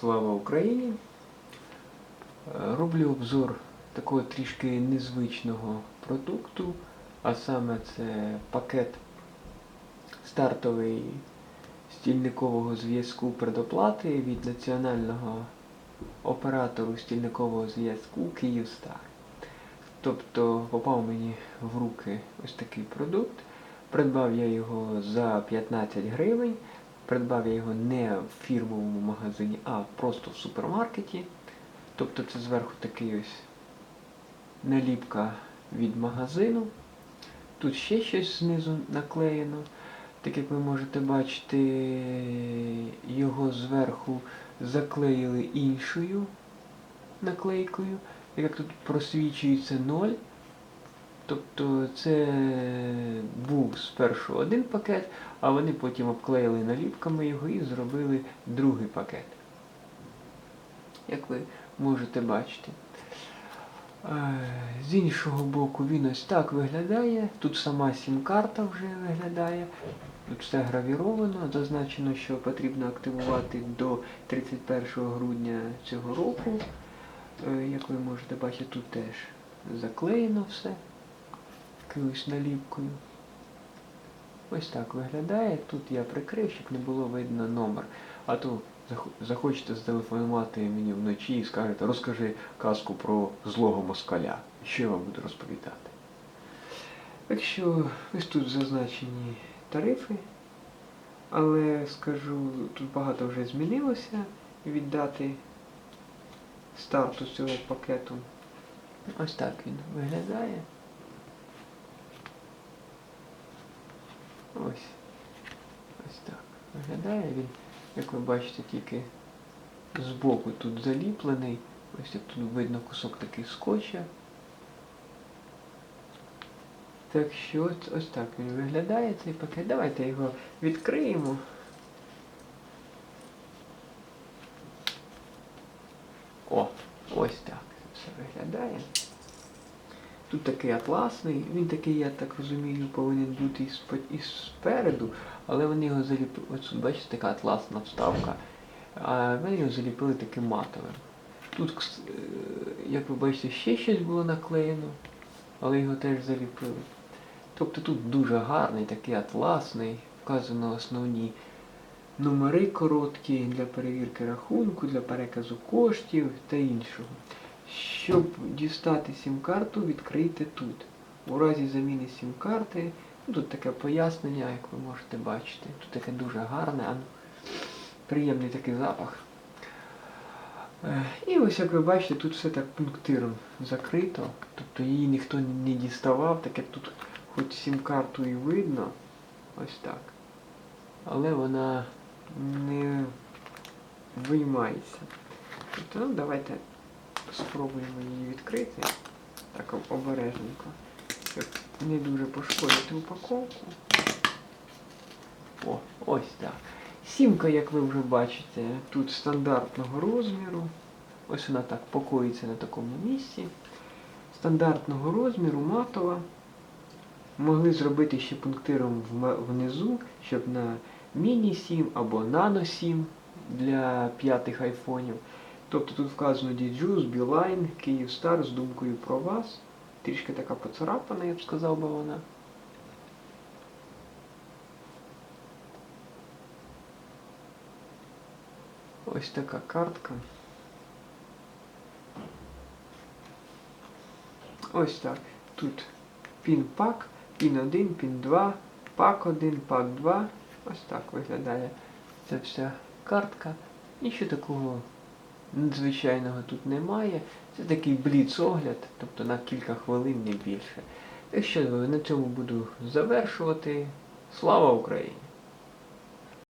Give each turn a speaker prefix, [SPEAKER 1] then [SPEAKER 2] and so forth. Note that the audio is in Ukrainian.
[SPEAKER 1] Слава Україні! Е, Роблю обзор такого трішки незвичного продукту, а саме це пакет стартовий стільникового зв'язку предоплати від національного оператору стільникового зв'язку Київстар. Тобто попав мені в руки ось такий продукт. Придбав я його за 15 гривень. Придбав я його не в фірмовому магазині, а просто в супермаркеті. Тобто це зверху такий ось наліпка від магазину. Тут ще щось знизу наклеєно. Так як ви можете бачити, його зверху заклеїли іншою наклейкою. Як тут просвічується 0. Тобто це був спершу один пакет, а вони потім обклеїли наліпками його і зробили другий пакет. Як ви можете бачити. Е, З іншого боку він ось так виглядає. Тут сама сім-карта вже виглядає. Тут все гравіровано. Зазначено, що потрібно активувати до 31 грудня цього року. Е, Як ви можете бачити, тут теж заклеєно все якоюсь наліпкою. Ось так виглядає. Тут я прикрив, щоб не було видно номер. А то захочете зателефонувати мені вночі і скажете, розкажи казку про злого москаля. Що я вам буду розповідати? Так що ось тут зазначені тарифи, але скажу, тут багато вже змінилося від дати старту цього пакету. Ось так він виглядає. Ось. Ось так. Виглядає він, як ви бачите, тільки збоку тут заліплений. Ось як тут видно кусок такий скотча. Так що ось, ось так він виглядає цей пакет. Давайте його відкриємо. О, ось так це все виглядає. Тут такий атласний, він такий, я так розумію, повинен бути і спереду, але вони його заліпили. Ось бачите, така атласна вставка. А вони його заліпили таким матовим. Тут, е, як ви бачите, ще щось було наклеєно, але його теж заліпили. Тобто тут дуже гарний, такий атласний, вказано основні номери короткі для перевірки рахунку, для переказу коштів та іншого. Щоб дістати сім-карту, відкрийте тут. У разі заміни сім-карти, ну, тут таке пояснення, як ви можете бачити. Тут таке дуже гарне, а ну, приємний такий запах. Е, І ось як ви бачите, тут все так пунктиром закрито. Тобто її ніхто не діставав, так як тут хоч сім-карту і видно. Ось так. Але вона не виймається. Тобто, ну, давайте спробуємо її відкрити. Так об- обережненько. Щоб не дуже пошкодити упаковку. О, ось так. Сімка, як ви вже бачите, тут стандартного розміру. Ось вона так покоїться на такому місці. Стандартного розміру, матова. Могли зробити ще пунктиром внизу, щоб на міні 7 або нано 7 для п'ятих айфонів. Тобто тут вказано Діджус, Білайн, Київстар з думкою про вас. Трішки така поцарапана, я б сказав би вона. Ось така картка. Ось так. Тут пін-пак, пін 1, пін 2, пак 1, пак 2. Ось так виглядає ця вся картка. Нічого такого надзвичайного тут немає. Це такий бліц-огляд, тобто на кілька хвилин, не більше. Так що на цьому буду завершувати. Слава Україні!